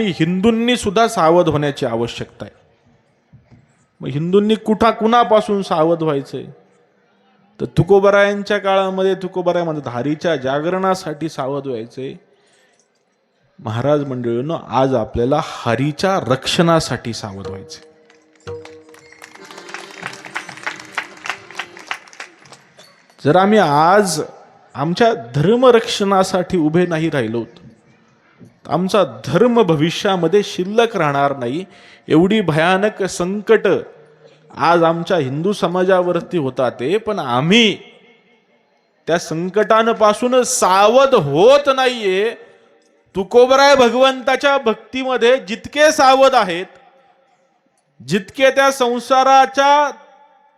हिंदूंनी सुद्धा सावध होण्याची आवश्यकता आहे. मग हिंदूंनी कुठा कुणापासून सावध व्हायचंय? तर तुकोबरायांच्या काळामध्ये तुकोबरायामध्ये धारीच्या जागरणासाठी सावध व्हायचंय. महाराज मंडळीनं आज आपल्याला हरीच्या रक्षणासाठी सावध व्हायचे जर आम्ही आज आमच्या धर्मरक्षणासाठी उभे नाही राहिलो आमचा धर्म भविष्यामध्ये शिल्लक राहणार नाही. एवढी भयानक संकट आज आमच्या हिंदू समाजावरती होता ते पण आम्ही त्या संकटांपासून सावध होत नाहीये. तुकोबराय भगवंताच्या भक्तीमध्ये जितके सावध आहेत जितके त्या संसाराच्या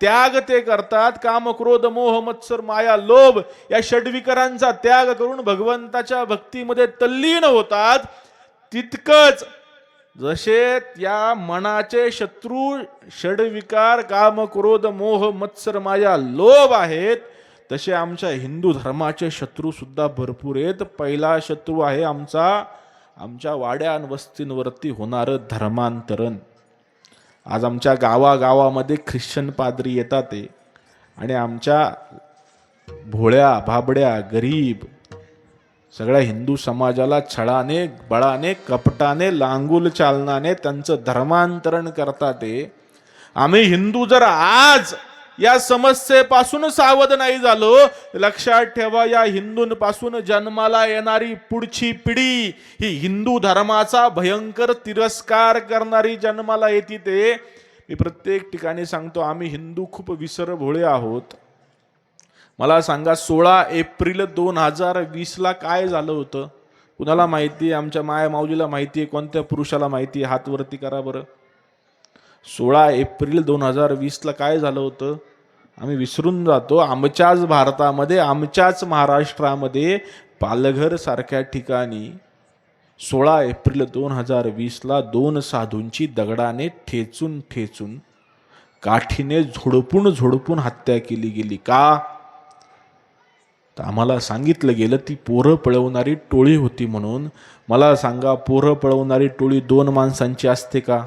त्याग ते करतात. काम क्रोध मोह मत्सर माया लोभ या षडविकारांचा त्याग करून भगवंताच्या भक्तीमध्ये तल्लीन होतात. तितकंच जसे या मनाचे शत्रू षडविकार काम क्रोध मोह मत्सर माया लोभ आहेत तसे आमच्या हिंदू धर्माचे शत्रू सुद्धा भरपूर आहेत. पहिला शत्रू आहे आमचा. आमच्या वाड्या आणि वस्तींवरती होणारं धर्मांतरण. आज आमच्या गावागावामध्ये ख्रिश्चन पादरी येतात ते. आणि आमच्या भोळ्या भाबड्या गरीब सगळ्या हिंदू समाजाला छळाने बळाने कपटाने लांगुल चालनाने त्यांचं धर्मांतरण करतात ते. आम्ही हिंदू जर आज या समस्येपासून सावध नाही झालो. लक्षात ठेवा या हिंदूंपासून जन्माला येणारी पुढची पिढी ही हिंदू धर्माचा भयंकर तिरस्कार करणारी जन्माला येते ते. मी प्रत्येक ठिकाणी सांगतो आम्ही हिंदू खूप विसर भोळे आहोत. मला सांगा सोळा एप्रिल दोन हजार वीसला काय झालं होतं? कुणाला माहिती? आहे आमच्या माया माऊलीला माहिती आहे? कोणत्या पुरुषाला माहिती आहे? हातवरती करा बरं. सोळा एप्रिल दोन हजार वीसला काय झालं होतं? आम्ही विसरून जातो. आमच्याच भारतामध्ये आमच्याच महाराष्ट्रामध्ये पालघर सारख्या ठिकाणी सोळा एप्रिल दोन हजार वीसला दोन साधूंची दगडाने ठेचून ठेचून काठीने झोडपून झोडपून हत्या केली गेली. का? तर आम्हाला सांगितलं गेलं ती पोरं पळवणारी टोळी होती म्हणून. मला सांगा पोरं पळवणारी टोळी दोन माणसांची असते का?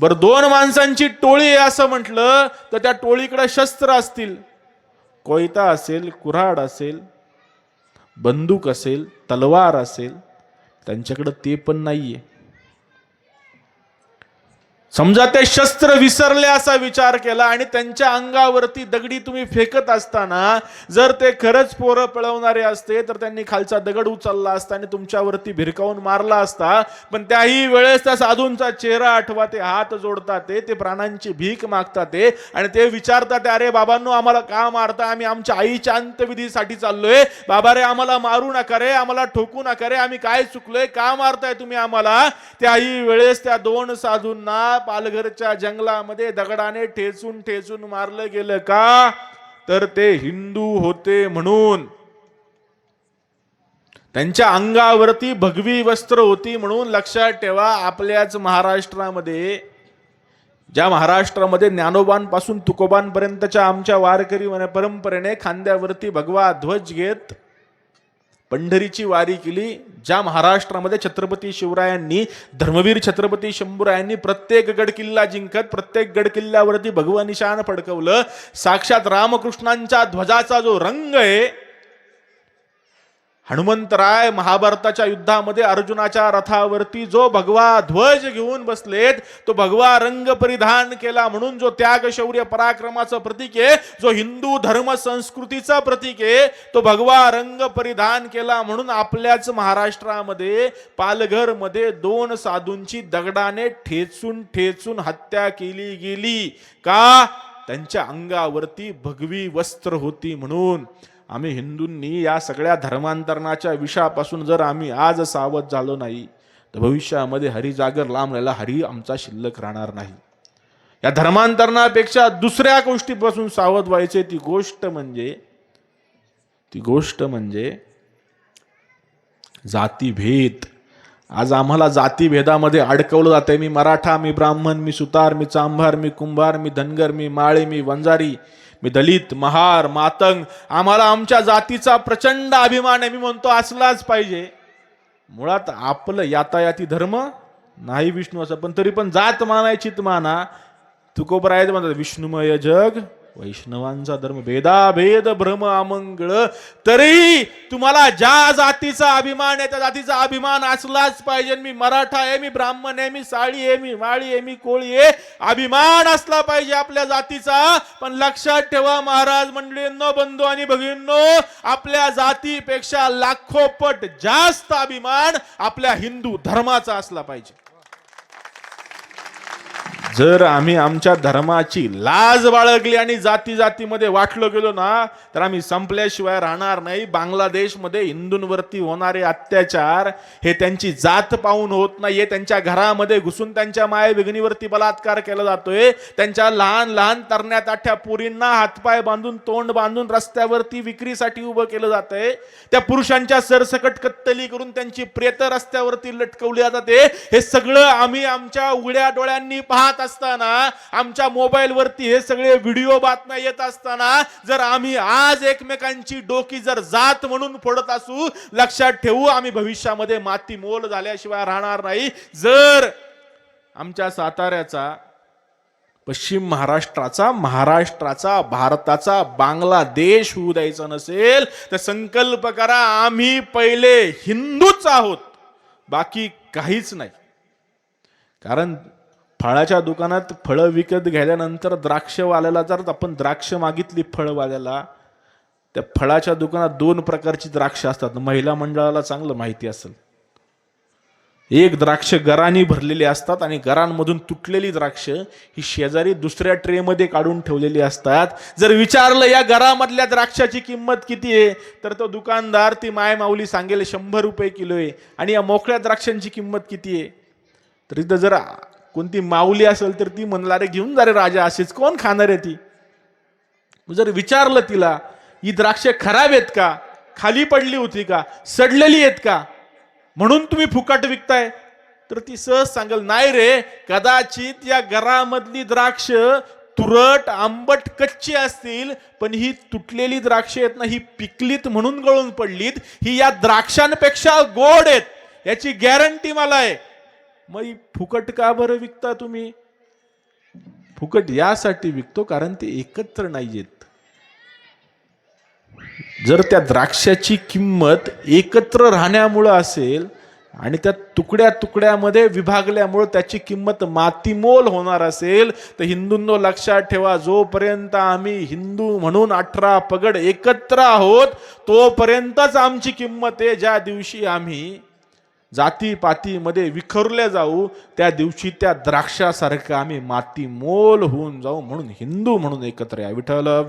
बरं दोन माणसांची टोळी आहे असं म्हटलं तर त्या टोळीकडे शस्त्र असतील. कोयता असेल कुऱ्हाड असेल बंदूक असेल तलवार असेल त्यांच्याकडं ते पण नाही आहे समजा ते शस्त्र विसरले असा विचार केला आणि त्यांच्या अंगावरती दगडी तुम्ही फेकत असताना जर ते खरंच पोरं पळवणारे असते तर त्यांनी खालचा दगड उचलला असता आणि तुमच्यावरती भिरकावून मारला असता. पण त्याही वेळेस त्या साधूंचा चेहरा आठवा ते हात जोडतात ते ते प्राणांची भीक मागतात ते आणि ते विचारतात अरे बाबांनो आम्हाला का मारता? आम्ही आमच्या आईच्या अंत्यविधीसाठी चाललोय. बाबा रे आम्हाला मारू नका रे आम्हाला ठोकू नका रे आम्ही काय चुकलोय? का मारताय तुम्ही आम्हाला? त्याही वेळेस त्या दोन साधूंना पालघरच्या जंगलामध्ये दगडाने ठेचून ठेचून मारलं गेलं का? तर ते हिंदू होते म्हणून. त्यांच्या अंगावरती भगवी वस्त्र होती म्हणून लक्षात ठेवा आपल्याच महाराष्ट्रामध्ये ज्या महाराष्ट्रामध्ये ज्ञानोबांपासून तुकोबांपर्यंतच्या आमच्या वारकरी परंपरेने खांद्यावरती भगवा ध्वज घेत पंढरीची वारी केली ज्या महाराष्ट्रामध्ये छत्रपती शिवरायांनी धर्मवीर छत्रपती शंभूरायांनी प्रत्येक गड किल्ला जिंकत प्रत्येक गड किल्ल्यावरती भगवा निशाण फडकवलं. साक्षात रामकृष्णांच्या ध्वजाचा जो रंग आहे हनुमंतराय महाभारताच्या युद्धामध्ये अर्जुनाच्या रथावरती जो भगवा ध्वज घेऊन बसलेत तो भगवा रंग परिधान केला म्हणून जो त्याग शौर्य पराक्रमाचं प्रतीक आहे जो हिंदू धर्म संस्कृतीचा प्रतीक आहे तो भगवा रंग परिधान केला म्हणून आपल्याच महाराष्ट्रामध्ये पालघरमध्ये दोन साधूंची दगडाने ठेचून ठेचून हत्या केली गेली. का? त्यांच्या अंगावरती भगवी वस्त्र होती म्हणून. आम्ही हिंदूंनी या सगळ्या धर्मांतरणाच्या विषयापासून जर आम्ही आज सावध झालो नाही तर भविष्यामध्ये हरी जागर लांब राहिला हरी आमचा शिल्लक राहणार नाही. या धर्मांतरणापेक्षा दुसऱ्या गोष्टीपासून सावध व्हायचे ती गोष्ट म्हणजे ती गोष्ट म्हणजे जातीभेद. आज आम्हाला जातीभेदामध्ये अडकवलं जातंय. मी मराठा मी ब्राह्मण मी सुतार मी चांभार मी कुंभार मी धनगर मी माळे मी वंजारी मी दलित महार मातंग आम्हाला आमच्या जातीचा प्रचंड अभिमान आहे. मी म्हणतो असलाच पाहिजे. मुळात आपलं यातायाती धर्म नाही विष्णू असं. पण तरी पण जात मानायचीत माना. तुकोबरायत म्हणतात विष्णुमय जग वैष्णवांचा धर्म भेदाभेद भ्रम अमंगळ. तरी तुम्हाला ज्या जातीचा अभिमान आहे त्या जातीचा अभिमान असलाच पाहिजे. मी मराठा आहे मी ब्राह्मण आहे मी साळी आहे मी माळी आहे मी कोळी आहे. अभिमान असला पाहिजे आपल्या जातीचा. पण लक्षात ठेवा महाराज मंडळींनो बंधू आणि भगिनींनो आपल्या जातीपेक्षा लाखो पट जास्त अभिमान आपल्या हिंदू धर्माचा असला पाहिजे. जर आम्ही आमच्या धर्माची लाज बाळगली आणि जाती जातीमध्ये वाटलो गेलो ना तर आम्ही संपल्याशिवाय राहणार नाही. बांगलादेशमध्ये हिंदूंवरती होणारे अत्याचार हे त्यांची जात पाहून होत नाहीये. त्यांच्या घरामध्ये घुसून त्यांच्या माय बलात्कार केला जातोय. त्यांच्या लहान लहान तरण्यात आठ्या पुरींना हातपाय बांधून तोंड बांधून रस्त्यावरती विक्रीसाठी उभं केलं जातंय. त्या पुरुषांच्या सरसकट कत्तली करून त्यांची प्रेत रस्त्यावरती लटकवली जाते. हे सगळं आम्ही आमच्या उघड्या डोळ्यांनी पाहत असताना आमच्या मोबाईलवरती हे सगळे व्हिडिओ बातम्या येत असताना जर आम्ही आज एकमेकांची डोकी जर जात म्हणून फोडत असू लक्षात ठेवू आम्ही भविष्यामध्ये माती मोल झाल्याशिवाय राहणार नाही. जर आमच्या साताऱ्याचा पश्चिम महाराष्ट्राचा महाराष्ट्राचा भारताचा बांगलादेश होऊ द्यायचा नसेल तर संकल्प करा आम्ही पहिले हिंदूच आहोत. बाकी काहीच नाही. कारण फळाच्या दुकानात फळं विकत घेतल्यानंतर द्राक्षवाल्याला जर आपण द्राक्ष मागितली फळवाल्याला त्या फळाच्या दुकानात दोन प्रकारची द्राक्ष असतात. महिला मंडळाला चांगलं माहिती असेल. एक द्राक्ष गरानी भरलेली असतात आणि गरांमधून तुटलेली द्राक्ष ही शेजारी दुसऱ्या ट्रेमध्ये काढून ठेवलेली असतात. जर विचारलं या गरामधल्या द्राक्षाची किंमत किती आहे? तर तो दुकानदार ती माय माऊली सांगेल शंभर रुपये किलो आहे आणि या मोकळ्या द्राक्षांची किंमत किती आहे? तर इथं जर कोणती माऊली असेल तर ती म्हणला रे घेऊन जा रे राजा अशीच कोण खाणार आहे ती? जर विचारलं तिला ही द्राक्ष खराब आहेत का? खाली पडली होती का? सडलेली आहेत का? म्हणून तुम्ही फुकट विकताय? तर ती सहज सांगेल नाही रे कदाचित या घरामधली द्राक्ष तुरट आंबट कच्ची असतील पण ही तुटलेली द्राक्ष आहेत ना ही पिकलीत म्हणून गळून पडलीत ही या द्राक्षांपेक्षा गोड आहेत याची गॅरंटी मला आहे. मग ही फुकट का बरं विकता तुम्ही? फुकट यासाठी विकतो कारण ते एकत्र नाहीयेत. जर त्या द्राक्षाची किंमत एकत्र राहण्यामुळं असेल आणि त्या तुकड्या तुकड्यामध्ये विभागल्यामुळं त्याची किंमत मातीमोल होणार असेल तर हिंदूंनो लक्षात ठेवा जोपर्यंत आम्ही हिंदू म्हणून अठरा पगड एकत्र आहोत तोपर्यंतच आमची किंमत आहे. ज्या दिवशी आम्ही जाती पातीमध्ये विखरले जाऊ त्या दिवशी त्या द्राक्षासारखं आम्ही माती मोल होऊन जाऊ म्हणून हिंदू म्हणून एकत्र या. विठ्ठल.